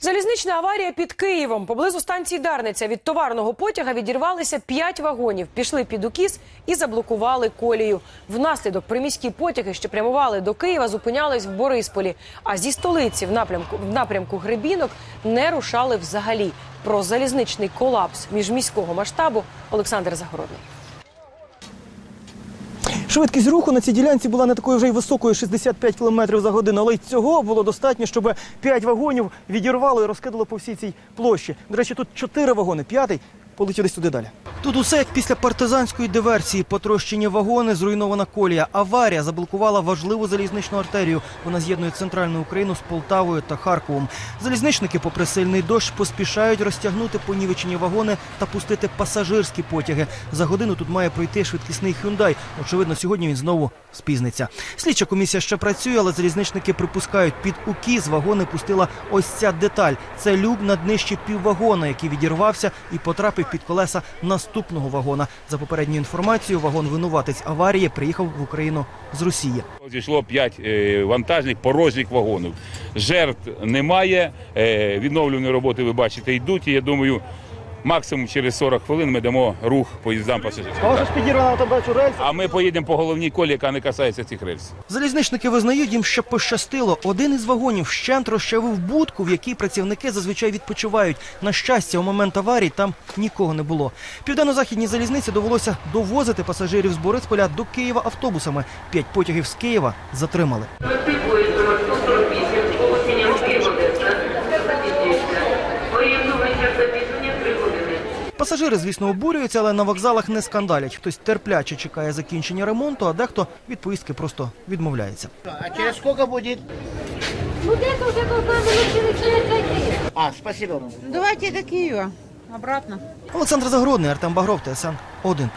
Залізнична аварія під Києвом. Поблизу станції Дарниця від товарного потяга відірвалися п'ять вагонів, пішли під укіс і заблокували колію. Внаслідок приміські потяги, що прямували до Києва, зупинялись в Борисполі. А зі столиці в напрямку в напрямку Гребінок не рушали взагалі. Про залізничний колапс міжміського масштабу Олександр Загородний. Швидкість руху на цій ділянці була не такою вже й високою 65 км за годину, але й цього було достатньо, щоб 5 вагонів відірвало і розкидало по всій цій площі. До речі, тут 4 вагони, п'ятий полетів десь туди далі. Тут усе як після партизанської диверсії, потрощені вагони, зруйнована колія. Аварія заблокувала важливу залізничну артерію. Вона з'єднує центральну Україну з Полтавою та Харковом. Залізничники, попри сильний дощ, поспішають розтягнути понівечені вагони та пустити пасажирські потяги. За годину тут має пройти швидкісний Hyundai. Очевидно, сьогодні він знову спізниться. Слідча комісія ще працює, але залізничники припускають, під укіз вагони пустила ось ця деталь. Це люк на днищі піввагона, який відірвався і потрапив під колеса наступного вагона. За попередньою інформацією, вагон винуватець аварії приїхав в Україну з Росії. Зійшло 5 вантажних порожніх вагонів. Жертв немає. е, Відновлювані роботи, ви бачите, йдуть. І я думаю, максимум через 40 хвилин ми дамо рух поїздам пасажирським. А ж підірвана бачу рельс. А ми поїдемо по головній колі, яка не касається цих рельс. Залізничники визнають, їм ще пощастило. Один із вагонів щент розчавив будку, в якій працівники зазвичай відпочивають. На щастя, у момент аварії там нікого не було. Південно-західній залізниці довелося довозити пасажирів з Борисполя до Києва автобусами. П'ять потягів з Києва затримали. Пасажири, звісно, обурюються, але на вокзалах не скандалять. Хтось терпляче чекає закінчення ремонту, а дехто від поїздки просто відмовляється. А через скільки буде? Ну где-то уже минут через пять зайти. А, спасибо вам. Давайте до Києва. Обратно. Олександр Загородний, Артем Багров, ТСН 1+,1.